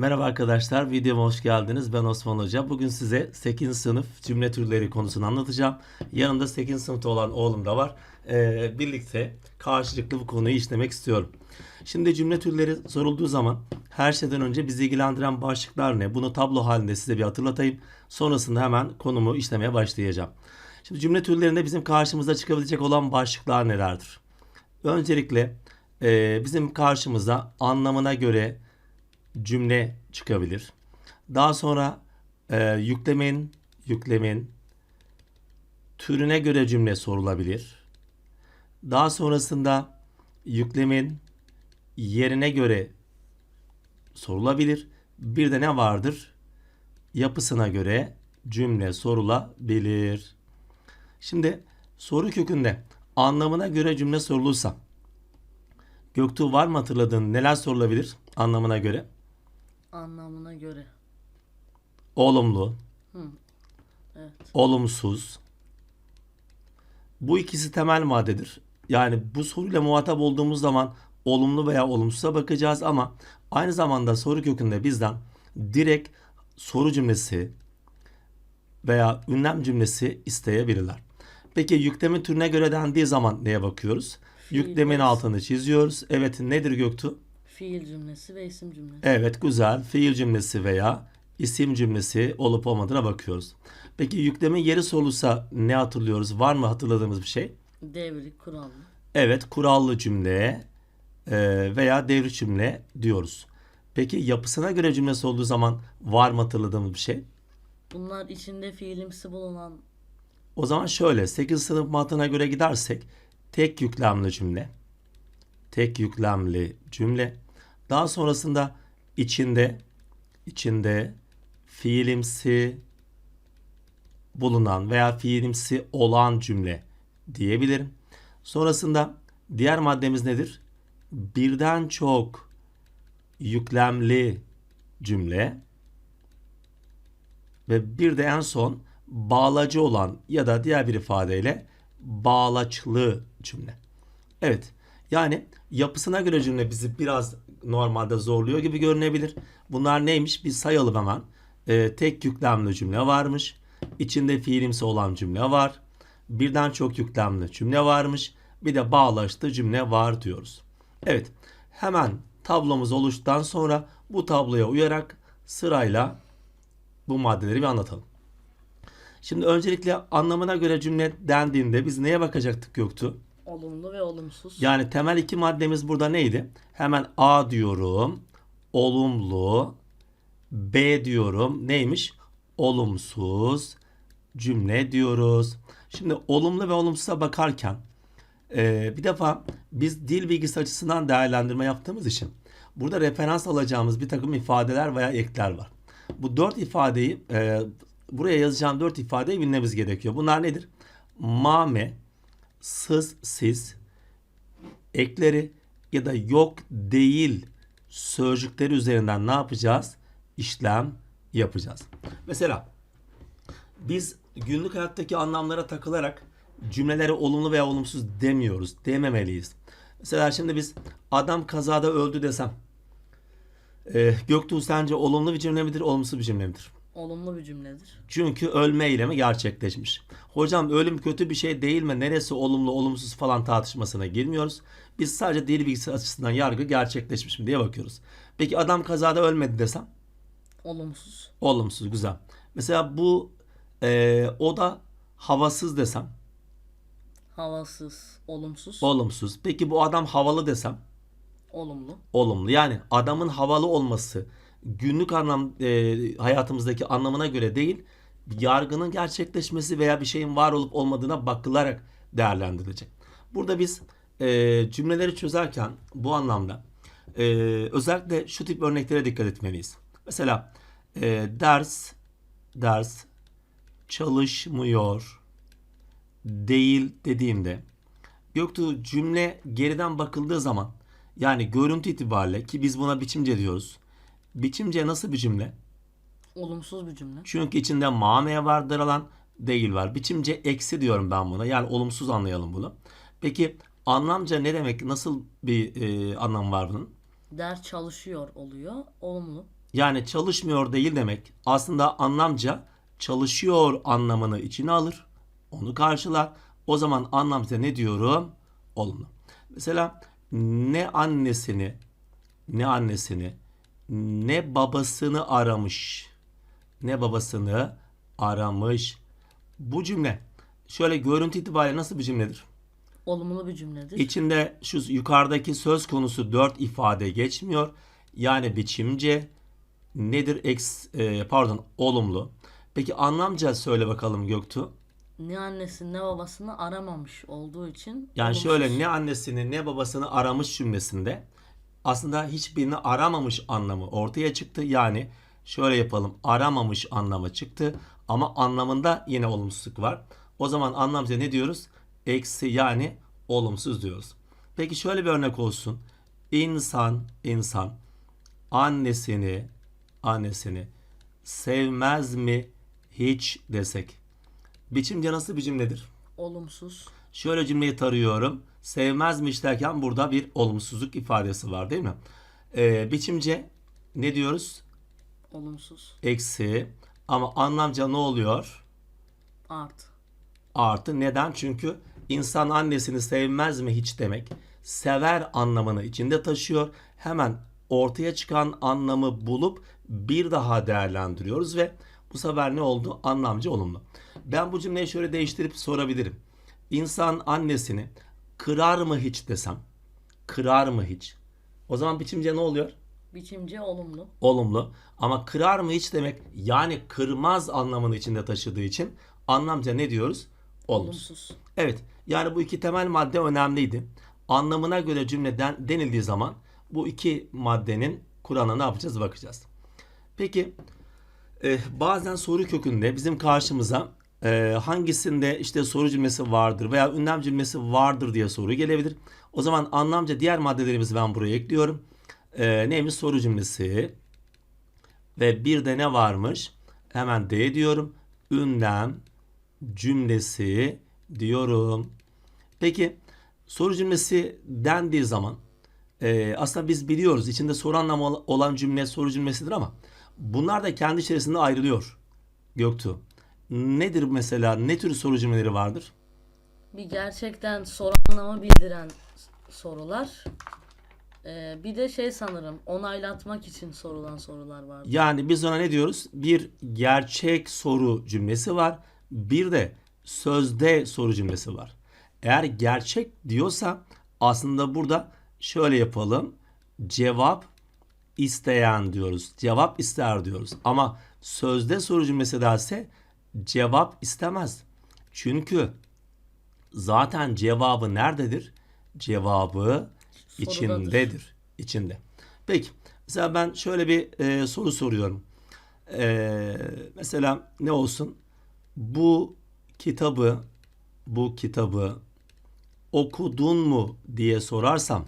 Merhaba arkadaşlar, videoma hoş geldiniz. Ben Osman Hoca. Bugün size 8. sınıf cümle türleri konusunu anlatacağım. Yanımda 8. sınıfta olan oğlum da var. Ee, birlikte karşılıklı bu konuyu işlemek istiyorum. Şimdi cümle türleri sorulduğu zaman her şeyden önce bizi ilgilendiren başlıklar ne? Bunu tablo halinde size bir hatırlatayım. Sonrasında hemen konumu işlemeye başlayacağım. Şimdi cümle türlerinde bizim karşımıza çıkabilecek olan başlıklar nelerdir? Öncelikle e, bizim karşımıza anlamına göre cümle çıkabilir. Daha sonra e, yüklemin yüklemin türüne göre cümle sorulabilir. Daha sonrasında yüklemin yerine göre sorulabilir. Bir de ne vardır? Yapısına göre cümle sorulabilir. Şimdi soru kökünde anlamına göre cümle sorulursa Göktuğ var mı hatırladığın neler sorulabilir anlamına göre? Anlamına göre. Olumlu, Evet. olumsuz. Bu ikisi temel maddedir. Yani bu soruyla muhatap olduğumuz zaman olumlu veya olumsuza bakacağız ama aynı zamanda soru kökünde bizden direkt soru cümlesi veya ünlem cümlesi isteyebilirler. Peki yükleme türüne göre dendiği zaman neye bakıyoruz? Yüklemin altını çiziyoruz. Evet nedir Göktuğ? Fiil cümlesi ve isim cümlesi. Evet güzel. Fiil cümlesi veya isim cümlesi olup olmadığına bakıyoruz. Peki yükleme yeri sorulursa ne hatırlıyoruz? Var mı hatırladığımız bir şey? Devrik, kurallı. Evet kurallı cümle e, veya devri cümle diyoruz. Peki yapısına göre cümlesi olduğu zaman var mı hatırladığımız bir şey? Bunlar içinde fiilimsi bulunan O zaman şöyle 8 sınıf mantığına göre gidersek tek yüklemli cümle. Tek yüklemli cümle. Daha sonrasında içinde içinde fiilimsi bulunan veya fiilimsi olan cümle diyebilirim. Sonrasında diğer maddemiz nedir? Birden çok yüklemli cümle ve bir de en son bağlacı olan ya da diğer bir ifadeyle bağlaçlı cümle. Evet. Yani yapısına göre cümle bizi biraz normalde zorluyor gibi görünebilir. Bunlar neymiş? Bir sayalım hemen. Ee, tek yüklemli cümle varmış. İçinde fiilimsi olan cümle var. Birden çok yüklemli cümle varmış. Bir de bağlaçlı cümle var diyoruz. Evet. Hemen tablomuz oluştuktan sonra bu tabloya uyarak sırayla bu maddeleri bir anlatalım. Şimdi öncelikle anlamına göre cümle dendiğinde biz neye bakacaktık Göktuğ? Olumlu ve olumsuz. Yani temel iki maddemiz burada neydi? Hemen A diyorum. Olumlu. B diyorum. Neymiş? Olumsuz cümle diyoruz. Şimdi olumlu ve olumsuza bakarken e, bir defa biz dil bilgisi açısından değerlendirme yaptığımız için burada referans alacağımız bir takım ifadeler veya ekler var. Bu dört ifadeyi e, buraya yazacağım dört ifadeyi bilmemiz gerekiyor. Bunlar nedir? Mame, sız, siz, ekleri ya da yok değil sözcükleri üzerinden ne yapacağız? İşlem yapacağız. Mesela biz günlük hayattaki anlamlara takılarak cümlelere olumlu veya olumsuz demiyoruz. Dememeliyiz. Mesela şimdi biz adam kazada öldü desem e, Göktuğ sence olumlu bir cümle midir, olumsuz bir cümle midir? Olumlu bir cümledir. Çünkü ölme eylemi gerçekleşmiş. Hocam ölüm kötü bir şey değil mi? Neresi olumlu olumsuz falan tartışmasına girmiyoruz. Biz sadece dil bilgisi açısından yargı gerçekleşmiş mi diye bakıyoruz. Peki adam kazada ölmedi desem? Olumsuz. Olumsuz güzel. Mesela bu e, o da havasız desem? Havasız. Olumsuz. Olumsuz. Peki bu adam havalı desem? olumlu. Olumlu. Yani adamın havalı olması günlük anlam e, hayatımızdaki anlamına göre değil, yargının gerçekleşmesi veya bir şeyin var olup olmadığına bakılarak değerlendirilecek. Burada biz e, cümleleri çözerken bu anlamda e, özellikle şu tip örneklere dikkat etmeliyiz. Mesela e, ders ders çalışmıyor değil dediğimde Göktuğ cümle geriden bakıldığı zaman yani görüntü itibariyle ki biz buna biçimce diyoruz. Biçimce nasıl bir cümle? Olumsuz bir cümle. Çünkü içinde mame vardır alan değil var. Biçimce eksi diyorum ben buna. Yani olumsuz anlayalım bunu. Peki anlamca ne demek? Nasıl bir e, anlam var bunun? Ders çalışıyor oluyor. Olumlu. Yani çalışmıyor değil demek. Aslında anlamca çalışıyor anlamını içine alır. Onu karşılar. O zaman anlamca ne diyorum? Olumlu. Mesela ne annesini ne annesini ne babasını aramış. Ne babasını aramış. Bu cümle şöyle görüntü itibariyle nasıl bir cümledir? Olumlu bir cümledir. İçinde şu yukarıdaki söz konusu dört ifade geçmiyor. Yani biçimce nedir? Eks, e, pardon olumlu. Peki anlamca söyle bakalım Göktuğ. ne annesi ne babasını aramamış olduğu için Yani olumsuz. şöyle ne annesini ne babasını aramış cümlesinde aslında hiçbirini aramamış anlamı ortaya çıktı. Yani şöyle yapalım aramamış anlamı çıktı ama anlamında yine olumsuzluk var. O zaman anlamca ne diyoruz? Eksi yani olumsuz diyoruz. Peki şöyle bir örnek olsun. İnsan, insan annesini, annesini sevmez mi hiç desek. Biçimce nasıl bir cümledir? olumsuz. Şöyle cümleyi tarıyorum. Sevmezmiş derken burada bir olumsuzluk ifadesi var değil mi? Ee, biçimce ne diyoruz? Olumsuz. Eksi. Ama anlamca ne oluyor? Art. Artı. Neden? Çünkü insan annesini sevmez mi hiç demek. Sever anlamını içinde taşıyor. Hemen ortaya çıkan anlamı bulup bir daha değerlendiriyoruz ve bu sefer ne oldu? Anlamcı olumlu. Ben bu cümleyi şöyle değiştirip sorabilirim. İnsan annesini kırar mı hiç desem? Kırar mı hiç? O zaman biçimce ne oluyor? Biçimce olumlu. olumlu. Ama kırar mı hiç demek yani kırmaz anlamını içinde taşıdığı için anlamca ne diyoruz? Olumsuz. Olumsuz. Evet yani bu iki temel madde önemliydi. Anlamına göre cümleden denildiği zaman bu iki maddenin Kur'an'a ne yapacağız bakacağız. Peki e, bazen soru kökünde bizim karşımıza e, hangisinde işte soru cümlesi vardır veya ünlem cümlesi vardır diye soru gelebilir. O zaman anlamca diğer maddelerimizi ben buraya ekliyorum. E, neymiş soru cümlesi ve bir de ne varmış? Hemen D diyorum. Ünlem cümlesi diyorum. Peki soru cümlesi dendiği zaman e, aslında biz biliyoruz içinde soru anlamı ol- olan cümle soru cümlesidir ama bunlar da kendi içerisinde ayrılıyor. Göktuğ. Nedir mesela? Ne tür soru cümleleri vardır? Bir gerçekten soru anlamı bildiren sorular. Ee, bir de şey sanırım onaylatmak için sorulan sorular var. Yani biz ona ne diyoruz? Bir gerçek soru cümlesi var. Bir de sözde soru cümlesi var. Eğer gerçek diyorsa aslında burada şöyle yapalım. Cevap isteyen diyoruz. Cevap ister diyoruz. Ama sözde soru cümlesi derse cevap istemez. Çünkü zaten cevabı nerededir? Cevabı içindedir. İçinde. Peki. Mesela ben şöyle bir e, soru soruyorum. E, mesela ne olsun? Bu kitabı bu kitabı okudun mu diye sorarsam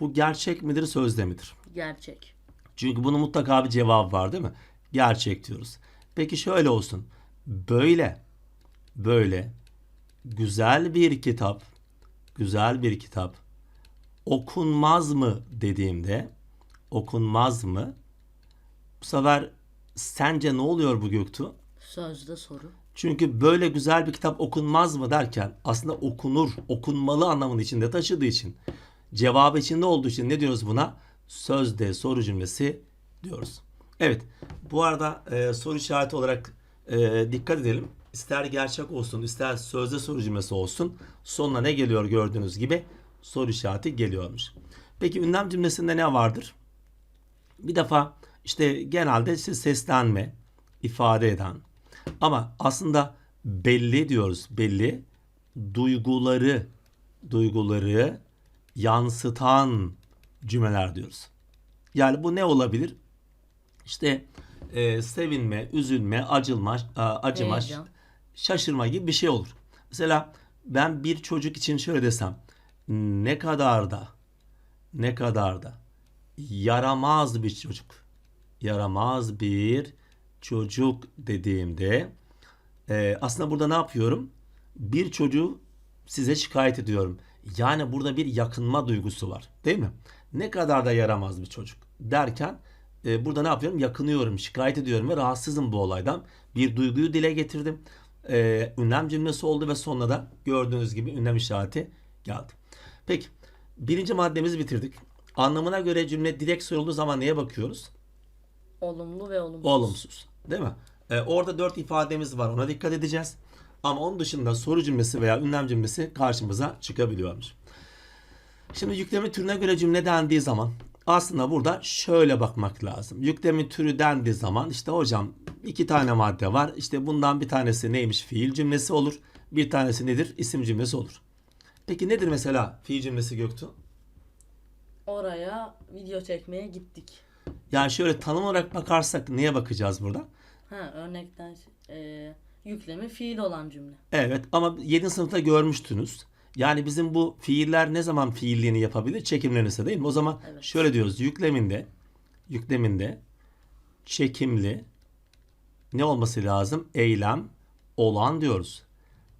bu gerçek midir sözde midir? Gerçek. Çünkü bunun mutlaka bir cevabı var değil mi? Gerçek diyoruz. Peki şöyle olsun. Böyle böyle güzel bir kitap güzel bir kitap okunmaz mı dediğimde okunmaz mı? Bu sefer sence ne oluyor bu Göktuğ? Sözde soru. Çünkü böyle güzel bir kitap okunmaz mı derken aslında okunur, okunmalı anlamını içinde taşıdığı için cevabı içinde olduğu için ne diyoruz buna? Sözde soru cümlesi diyoruz. Evet bu arada e, soru işareti olarak e, dikkat edelim. İster gerçek olsun ister sözde soru cümlesi olsun sonuna ne geliyor gördüğünüz gibi soru işareti geliyormuş. Peki ünlem cümlesinde ne vardır? Bir defa işte genelde işte seslenme ifade eden ama aslında belli diyoruz belli duyguları duyguları yansıtan cümleler diyoruz. Yani bu ne olabilir? İşte e, sevinme, üzülme, acılma, a- acıma, Heyecan. şaşırma gibi bir şey olur. Mesela ben bir çocuk için şöyle desem ne kadar da ne kadar da yaramaz bir çocuk yaramaz bir çocuk dediğimde e, aslında burada ne yapıyorum? Bir çocuğu size şikayet ediyorum. Yani burada bir yakınma duygusu var. Değil mi? Ne kadar da yaramaz bir çocuk derken e, burada ne yapıyorum? Yakınıyorum, şikayet ediyorum ve rahatsızım bu olaydan. Bir duyguyu dile getirdim. E, ünlem cümlesi oldu ve sonuna da gördüğünüz gibi ünlem işareti geldi. Peki birinci maddemizi bitirdik. Anlamına göre cümle direkt sorulduğu zaman neye bakıyoruz? Olumlu ve olumsuz. Olumsuz. Değil mi? Ee, orada dört ifademiz var. Ona dikkat edeceğiz. Ama onun dışında soru cümlesi veya ünlem cümlesi karşımıza çıkabiliyormuş. Şimdi yüklemi türüne göre cümle dendiği zaman aslında burada şöyle bakmak lazım. Yüklemi türü dendiği zaman işte hocam iki tane madde var. İşte bundan bir tanesi neymiş? Fiil cümlesi olur. Bir tanesi nedir? İsim cümlesi olur. Peki nedir mesela fiil cümlesi Göktuğ? Oraya video çekmeye gittik. Yani şöyle tanım olarak bakarsak neye bakacağız burada? Ha örnekten e, yüklemi fiil olan cümle. Evet ama 7. sınıfta görmüştünüz. Yani bizim bu fiiller ne zaman fiilliğini yapabilir? Çekimlenirse değil mi? O zaman Evet. şöyle diyoruz. Yükleminde yükleminde çekimli ne olması lazım? Eylem olan diyoruz.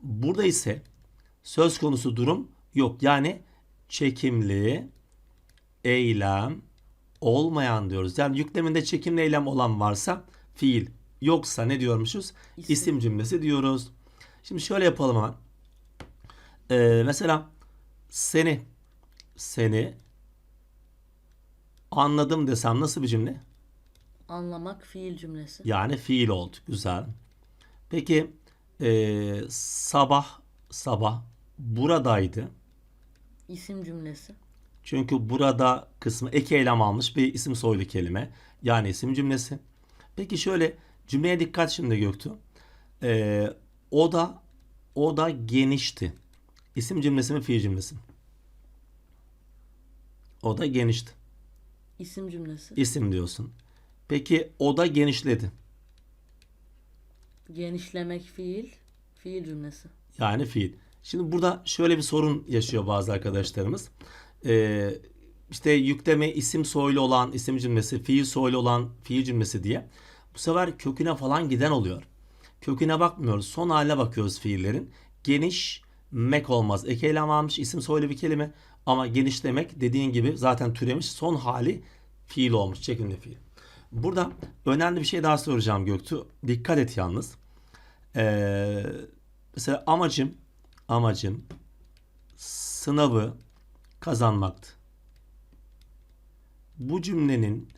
Burada ise söz konusu durum yok. Yani çekimli eylem olmayan diyoruz. Yani yükleminde çekimli eylem olan varsa fiil yoksa ne diyormuşuz? İsim. İsim cümlesi diyoruz. Şimdi şöyle yapalım hemen. Ee, mesela seni seni anladım desem nasıl bir cümle? Anlamak fiil cümlesi. Yani fiil oldu. Güzel. Peki ee, sabah sabah buradaydı. İsim cümlesi. Çünkü burada kısmı ek eylem almış bir isim soylu kelime. Yani isim cümlesi. Peki şöyle cümleye dikkat şimdi Göktuğ. Ee, o da o da genişti. İsim cümlesi mi fiil cümlesi mi? O da genişti. İsim cümlesi. İsim diyorsun. Peki o da genişledi. Genişlemek fiil. Fiil cümlesi. Yani fiil. Şimdi burada şöyle bir sorun yaşıyor bazı arkadaşlarımız. Ee, işte yükleme isim soylu olan isim cümlesi, fiil soylu olan fiil cümlesi diye. Bu sefer köküne falan giden oluyor. Köküne bakmıyoruz. Son haline bakıyoruz fiillerin. Geniş mek olmaz. Ek eylem almış isim soylu bir kelime. Ama genişlemek dediğin gibi zaten türemiş. Son hali fiil olmuş. Çekimli fiil. Burada önemli bir şey daha soracağım Göktuğ. Dikkat et yalnız. Ee, mesela amacım amacım sınavı kazanmaktı. Bu cümlenin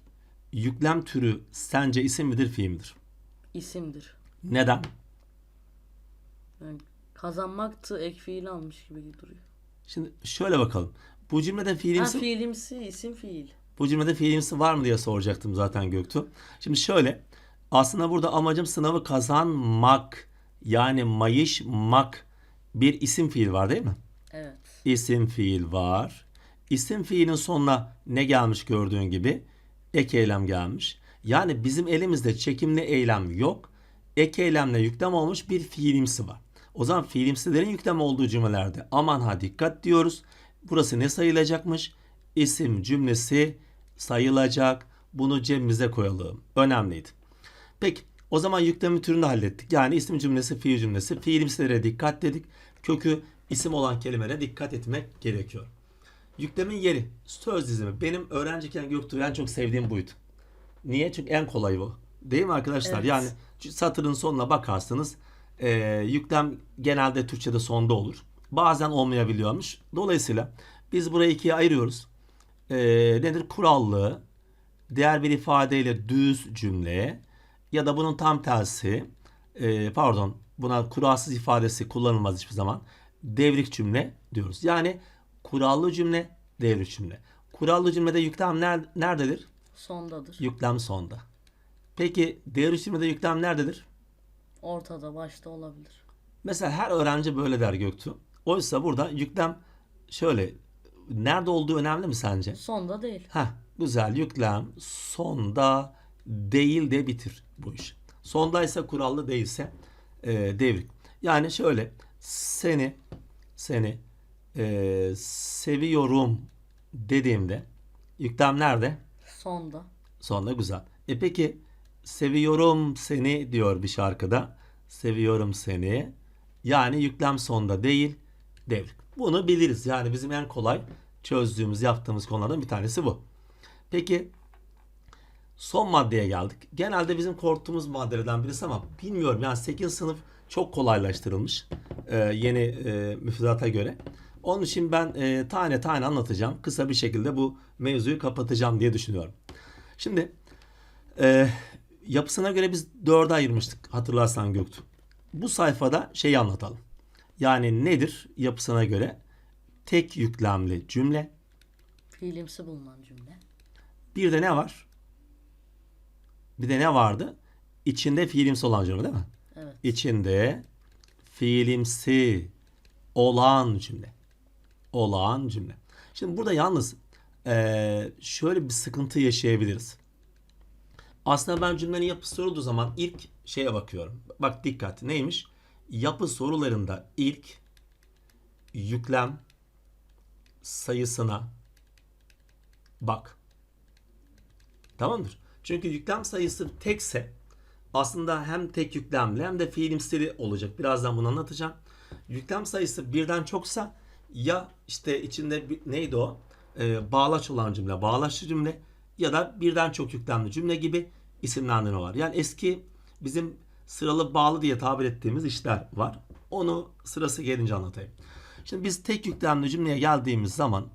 yüklem türü sence isim midir, fiil midir? İsimdir. Neden? Yani kazanmaktı ek fiil almış gibi duruyor. Şimdi şöyle bakalım. Bu cümlede Ha fiilimsi, fiilimsi isim fiil. bu cümlede fiilimsi var mı diye soracaktım zaten Göktuğ. Şimdi şöyle. Aslında burada amacım sınavı kazanmak. Yani mayışmak bir isim fiil var değil mi? Evet. İsim fiil var. İsim fiilin sonuna ne gelmiş gördüğün gibi? Ek eylem gelmiş. Yani bizim elimizde çekimli eylem yok. Ek eylemle yüklem olmuş bir fiilimsi var. O zaman fiilimsilerin yüklem olduğu cümlelerde aman ha dikkat diyoruz. Burası ne sayılacakmış? İsim cümlesi sayılacak. Bunu cebimize koyalım. Önemliydi. Peki o zaman yüklemi türünü hallettik. Yani isim cümlesi, fiil cümlesi. Fiilimsilere dikkat dedik. Kökü isim olan kelimelere dikkat etmek gerekiyor. Yüklemin yeri, söz dizimi. Benim öğrenciyken Göktuğ en çok sevdiğim buydu. Niye? Çünkü en kolayı bu. Değil mi arkadaşlar? Evet. Yani satırın sonuna bakarsınız. E, yüklem genelde Türkçe'de sonda olur. Bazen olmayabiliyormuş. Dolayısıyla biz burayı ikiye ayırıyoruz. E, nedir? Kurallı, diğer bir ifadeyle düz cümle ya da bunun tam tersi e, pardon buna kuralsız ifadesi kullanılmaz hiçbir zaman devrik cümle diyoruz. Yani kurallı cümle devrik cümle. Kurallı cümlede yüklem ner- nerededir? Sondadır. Yüklem sonda. Peki devrik cümlede yüklem nerededir? Ortada başta olabilir. Mesela her öğrenci böyle der Göktuğ. Oysa burada yüklem şöyle nerede olduğu önemli mi sence? Sonda değil. Heh, güzel yüklem sonda değil de bitir bu iş. Sondaysa kurallı değilse e, devrik. Yani şöyle seni seni e, seviyorum dediğimde yüklem nerede? Sonda. Sonda güzel. E peki seviyorum seni diyor bir şarkıda. Seviyorum seni. Yani yüklem sonda değil devrik. Bunu biliriz. Yani bizim en kolay çözdüğümüz, yaptığımız konulardan bir tanesi bu. Peki Son maddeye geldik. Genelde bizim korktuğumuz maddelerden birisi ama bilmiyorum yani 8. sınıf çok kolaylaştırılmış e, yeni e, müfredata göre. Onun için ben e, tane tane anlatacağım. Kısa bir şekilde bu mevzuyu kapatacağım diye düşünüyorum. Şimdi e, yapısına göre biz dörde ayırmıştık hatırlarsan Göktuğ. Bu sayfada şeyi anlatalım. Yani nedir yapısına göre? Tek yüklemli cümle. Fiilimsi bulunan cümle. Bir de ne var? Bir de ne vardı? İçinde fiilimsi olan cümle değil mi? Evet. İçinde fiilimsi olan cümle. Olan cümle. Şimdi burada yalnız şöyle bir sıkıntı yaşayabiliriz. Aslında ben cümlenin yapısı sorulduğu zaman ilk şeye bakıyorum. Bak dikkat neymiş? Yapı sorularında ilk yüklem sayısına bak. Tamamdır. Çünkü yüklem sayısı tekse aslında hem tek yüklemli hem de fiilimsili olacak. Birazdan bunu anlatacağım. Yüklem sayısı birden çoksa ya işte içinde bir- neydi o? Ee, bağlaç olan cümle, bağlaçlı cümle ya da birden çok yüklemli cümle gibi isimlendirme var. Yani eski bizim sıralı bağlı diye tabir ettiğimiz işler var. Onu sırası gelince anlatayım. Şimdi biz tek yüklemli cümleye geldiğimiz zaman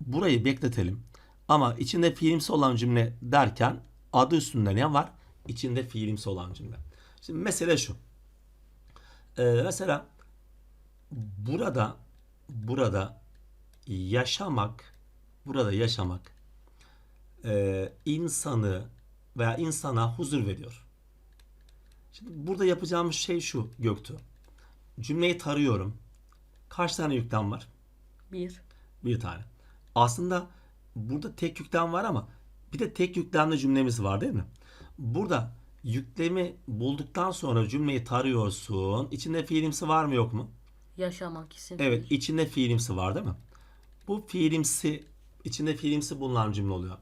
burayı bekletelim. Ama içinde fiilimsi olan cümle derken adı üstünde ne var? İçinde fiilimsi olan cümle. Şimdi mesele şu. Ee, mesela burada burada yaşamak burada yaşamak e, insanı veya insana huzur veriyor. Şimdi burada yapacağımız şey şu Göktuğ. Cümleyi tarıyorum. Kaç tane yüklem var? Bir. Bir tane. Aslında burada tek yüklem var ama bir de tek yüklemli cümlemiz var değil mi? Burada yüklemi bulduktan sonra cümleyi tarıyorsun. İçinde fiilimsi var mı yok mu? Yaşamak isim. Evet, içinde fiilimsi var değil mi? Bu fiilimsi, içinde fiilimsi bulunan cümle oluyor.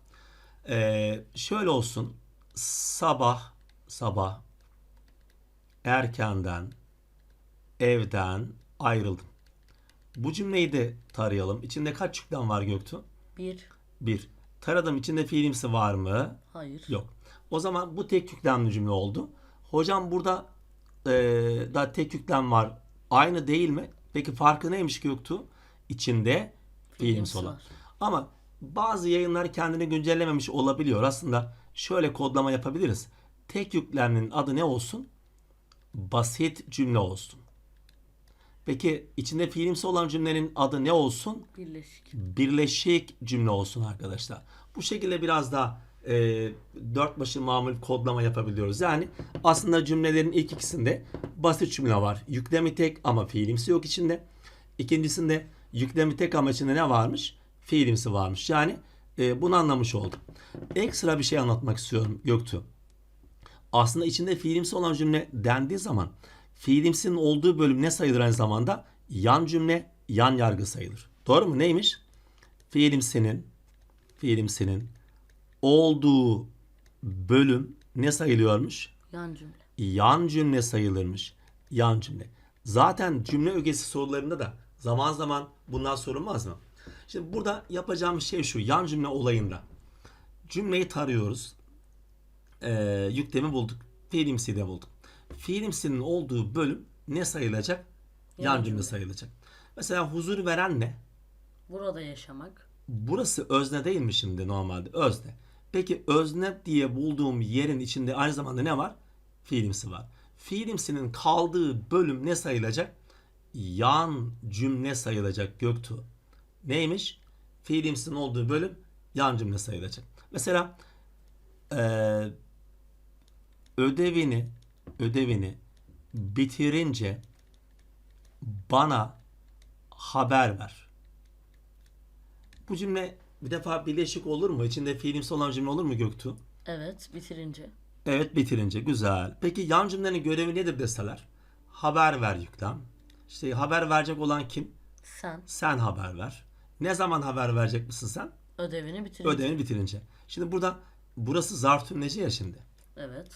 Ee, şöyle olsun. Sabah, sabah erkenden evden ayrıldım. Bu cümleyi de tarayalım. İçinde kaç yüklem var Göktuğ? Bir. Bir. Taradım içinde fiilimsi var mı? Hayır. Yok. O zaman bu tek yüklemli cümle oldu. Hocam burada e, da tek yüklem var. Aynı değil mi? Peki farkı neymiş Göktuğ? İçinde fiilimsi Fiilimsi olan. var. Ama bazı yayınlar kendini güncellememiş olabiliyor. Aslında şöyle kodlama yapabiliriz. Tek yüklemlinin adı ne olsun? Basit cümle olsun. Peki içinde fiilimsi olan cümlenin adı ne olsun? Birleşik. birleşik cümle olsun arkadaşlar. Bu şekilde biraz daha e, dört başı mamul kodlama yapabiliyoruz. Yani aslında cümlelerin ilk ikisinde basit cümle var. Yüklemi tek ama fiilimsi yok içinde. İkincisinde yüklemi tek ama içinde ne varmış? Fiilimsi varmış. Yani e, bunu anlamış oldum. Ekstra bir şey anlatmak istiyorum Göktuğ. Aslında içinde fiilimsi olan cümle dendiği zaman fiilimsinin olduğu bölüm ne sayılır aynı zamanda? Yan cümle, yan yargı sayılır. Doğru mu? Neymiş? Fiilimsinin fiilimsinin olduğu bölüm ne sayılıyormuş? Yan cümle. Yan cümle sayılırmış. Yan cümle. Zaten cümle ögesi sorularında da zaman zaman bundan sorulmaz mı? Şimdi burada yapacağımız şey şu. Yan cümle olayında. Cümleyi tarıyoruz. Ee, yüklemi bulduk. Fiilimsi de bulduk. Fiilimsinin olduğu bölüm ne sayılacak? Yan, Yan cümle cümle. sayılacak. Mesela huzur veren ne? Burada yaşamak. Burası özne değil mi şimdi normalde? Özne. Peki özne diye bulduğum yerin içinde aynı zamanda ne var? Fiilimsi var. Fiilimsinin kaldığı bölüm ne sayılacak? Yan cümle sayılacak Göktuğ. Neymiş? Fiilimsinin olduğu bölüm yan cümle sayılacak. Mesela eee, ödevini ödevini bitirince bana haber ver. Bu cümle bir defa birleşik olur mu? İçinde fiilimsi olan cümle olur mu Göktuğ? Evet. Bitirince. Evet bitirince güzel. Peki yan cümlenin görevi nedir deseler? Haber ver yüklem. İşte haber verecek olan kim? Sen Sen haber ver. Ne zaman haber verecek misin sen? ödevini bitirince. Ödevini bitirince. Şimdi burada burası zar tümleci ya şimdi. Evet.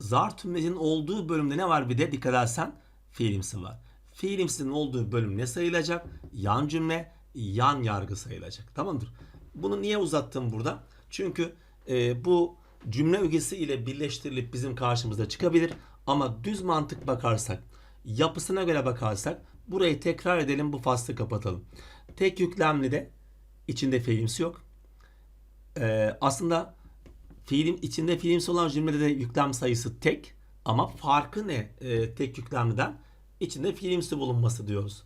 Zar tümlecinin olduğu bölümde ne var bir de dikkat edersen fiilimsi var. Fiilimsinin olduğu bölüm ne sayılacak? Yan cümle, yan yargı sayılacak. Tamamdır. Bunu niye uzattım burada? Çünkü e, bu cümle ögesi ile birleştirilip bizim karşımıza çıkabilir. Ama düz mantık bakarsak, yapısına göre bakarsak burayı tekrar edelim bu faslı kapatalım. Tek yüklemli de içinde fiilimsi yok. Ee, aslında fiilim içinde fiilimsi olan cümlede de yüklem sayısı tek ama farkı ne e, tek yüklemliden? İçinde fiilimsi bulunması diyoruz.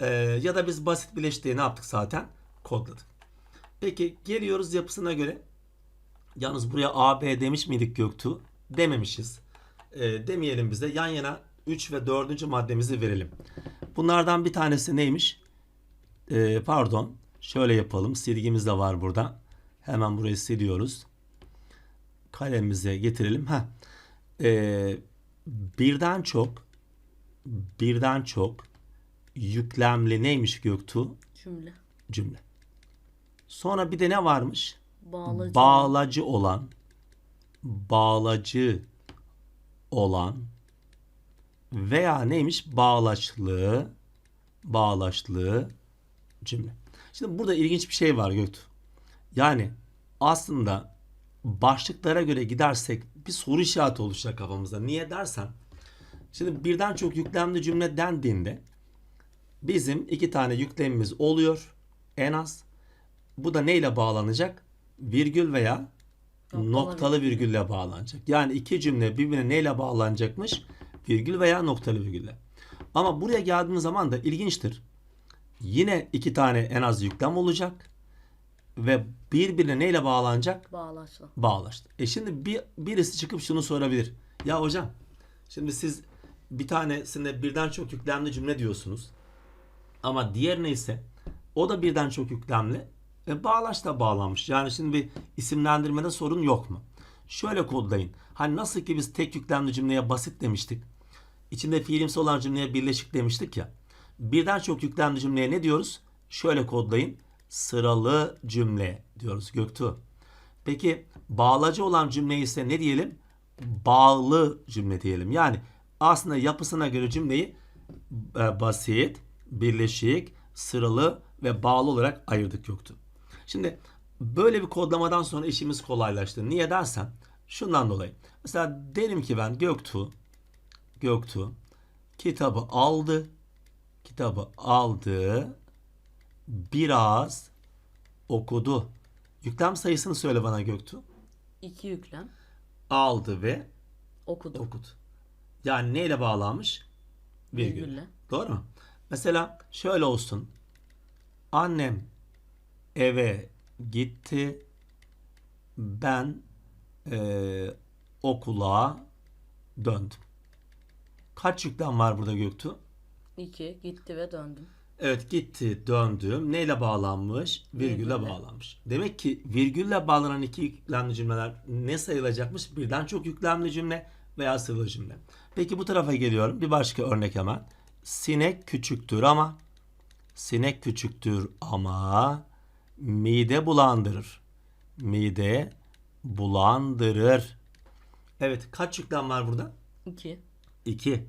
Ee, ya da biz basit bileştiği ne yaptık zaten? Kodladık. Peki geliyoruz yapısına göre. Yalnız buraya A, B demiş miydik Göktuğ? Dememişiz. Ee, demeyelim bize. Yan yana 3 ve 4. maddemizi verelim. Bunlardan bir tanesi neymiş? Ee, pardon. Şöyle yapalım. Silgimiz de var burada. Hemen burayı siliyoruz. Kalemimize getirelim. Heh. Ee, birden çok birden çok yüklemli neymiş Göktuğ? Cümle. Cümle. Sonra bir de ne varmış? Bağlacı. Bağlacı olan bağlacı olan veya neymiş? Bağlaçlı bağlaçlı cümle. Şimdi burada ilginç bir şey var Göktuğ. Yani aslında başlıklara göre gidersek bir soru işareti oluşacak kafamızda. Niye dersen şimdi birden çok yüklemli cümle dendiğinde bizim iki tane yüklemimiz oluyor en az. Bu da neyle bağlanacak? Virgül veya Noktalı noktalı virgülle bağlanacak. Yani iki cümle birbirine neyle bağlanacakmış? Virgül veya noktalı virgülle. Ama buraya geldiğimiz zaman da ilginçtir. Yine iki tane en az yüklem olacak ve birbirine neyle bağlanacak? Bağlaçla. bağlaştı. E şimdi bir, birisi çıkıp şunu sorabilir. Ya hocam şimdi siz bir tanesinde birden çok yüklemli cümle diyorsunuz. Ama diğerine ise o da birden çok yüklemli ve bağlaçla bağlanmış. Yani şimdi bir isimlendirmede sorun yok mu? Şöyle kodlayın. Hani nasıl ki biz tek yüklemli cümleye basit demiştik. İçinde fiilimsi olan cümleye birleşik demiştik ya. Birden çok yüklemli cümleye ne diyoruz? Şöyle kodlayın. Sıralı cümle diyoruz Göktuğ. Peki bağlacı olan cümleyi ise ne diyelim? Bağlı cümle diyelim. Yani aslında yapısına göre cümleyi e, basit, birleşik, sıralı ve bağlı olarak ayırdık yoktu. Şimdi böyle bir kodlamadan sonra işimiz kolaylaştı. Niye dersen şundan dolayı. Mesela derim ki ben Göktuğ Göktuğ kitabı aldı. Kitabı aldı. Biraz okudu. Yüklem sayısını söyle bana Göktuğ. İki yüklem. Aldı ve Okudu. okudu. Yani neyle bağlanmış? Virgül. Virgülle. Doğru mu? Mesela şöyle olsun. Annem eve gitti. Ben eee, okula döndüm. Kaç yüklem var burada Göktuğ? İki. Gitti ve döndüm. Evet gitti, döndüm. Neyle bağlanmış? Virgülle Virgülle. bağlanmış. Demek ki virgülle bağlanan iki yüklemli cümleler ne sayılacakmış? Birden çok yüklemli cümle veya sıralı cümle. Peki bu tarafa geliyorum. Bir başka örnek hemen. Sinek küçüktür ama sinek küçüktür ama mide bulandırır. Mide bulandırır. Evet kaç yüklem var burada? İki. 2.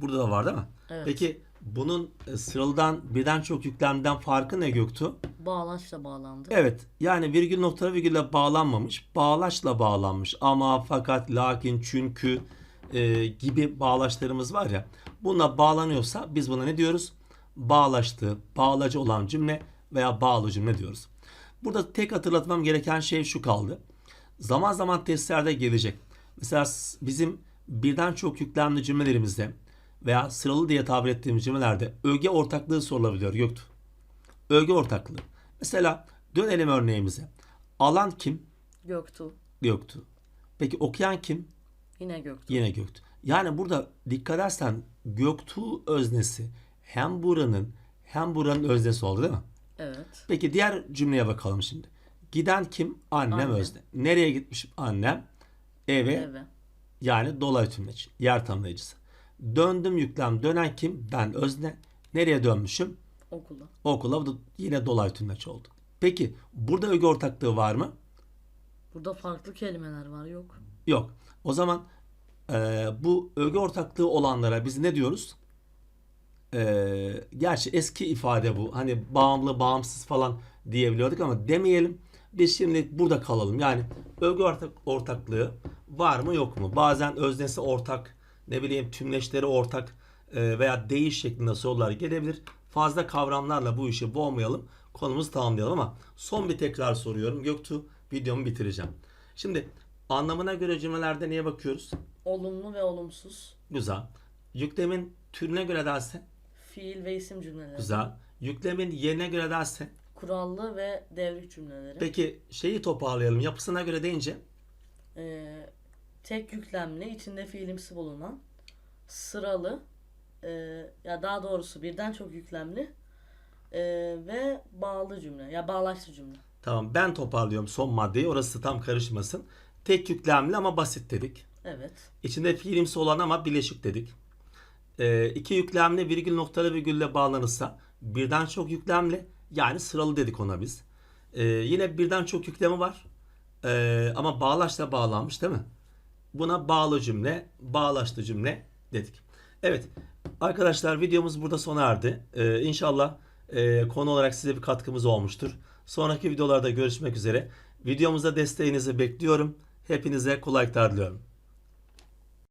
Burada da var değil mi? Evet. Peki bunun e, sıralıdan birden çok yüklemden farkı ne Göktuğ? Bağlaçla bağlandı. Evet yani virgül nokta virgülle bağlanmamış. Bağlaçla bağlanmış. Ama fakat lakin çünkü e, gibi bağlaçlarımız var ya. Bununla bağlanıyorsa biz buna ne diyoruz? Bağlaştı, bağlacı olan cümle veya bağlı cümle diyoruz. Burada tek hatırlatmam gereken şey şu kaldı. Zaman zaman testlerde gelecek. Mesela bizim birden çok yüklemli cümlelerimizde veya sıralı diye tabir ettiğimiz cümlelerde öge ortaklığı sorulabiliyor Göktuğ. Öge ortaklığı. Mesela dönelim örneğimize. Alan kim? Göktuğ. Göktuğ. Peki okuyan kim? Yine Göktuğ. Yine Göktuğ. Yani burada dikkat edersen Göktuğ öznesi hem buranın hem buranın öznesi oldu değil mi? Evet. Peki diğer cümleye bakalım şimdi. Giden kim? Annem Anne. özne. Nereye gitmiş annem? Eve Eve. yani dolay tümleç. Yer tamlayıcısı. Döndüm yüklem. Dönen kim? Ben özne. Nereye dönmüşüm? Okula. Okula. Bu da yine dolay tümleç oldu. Peki burada öge ortaklığı var mı? Burada farklı kelimeler var. Yok. Yok. O zaman e, bu öge ortaklığı olanlara biz ne diyoruz? E, gerçi eski ifade bu. Hani bağımlı, bağımsız falan diyebiliyorduk ama demeyelim. Biz şimdi burada kalalım. Yani ögü ortak, ortaklığı var mı yok mu? Bazen öznesi ortak, ne bileyim tümleşleri ortak e, veya değiş şeklinde sorular gelebilir. Fazla kavramlarla bu işi boğmayalım. Konumuzu tamamlayalım ama son bir tekrar soruyorum. Göktuğ videomu bitireceğim. Şimdi anlamına göre cümlelerde neye bakıyoruz? Olumlu ve olumsuz. Güzel. Yüklemin türüne göre derse Fiil ve isim cümleleri. güzel. Yüklemin yerine göre derse Kurallı ve devrik cümleleri. peki şeyi toparlayalım. Yapısına göre deyince Ee, tek yüklemli, içinde fiilimsi bulunan, sıralı, e, ya daha doğrusu birden çok yüklemli e, ve bağlı cümle, ya bağlaçlı cümle. tamam ben toparlıyorum son maddeyi. Orası tam karışmasın. Tek yüklemli ama basit dedik. Evet. İçinde fiilimsi olan ama bileşik dedik. Ee, iki yüklemli virgül noktalı virgülle bağlanırsa birden çok yüklemli yani sıralı dedik ona biz. Ee, yine birden çok yüklemi var Ee, ama bağlaçla bağlanmış değil mi? Buna bağlı cümle, bağlaçlı cümle dedik. Evet arkadaşlar videomuz burada sona erdi. Ee, inşallah e, konu olarak size bir katkımız olmuştur. Sonraki videolarda görüşmek üzere. Videomuza desteğinizi bekliyorum. Hepinize kolaylıklar diliyorum.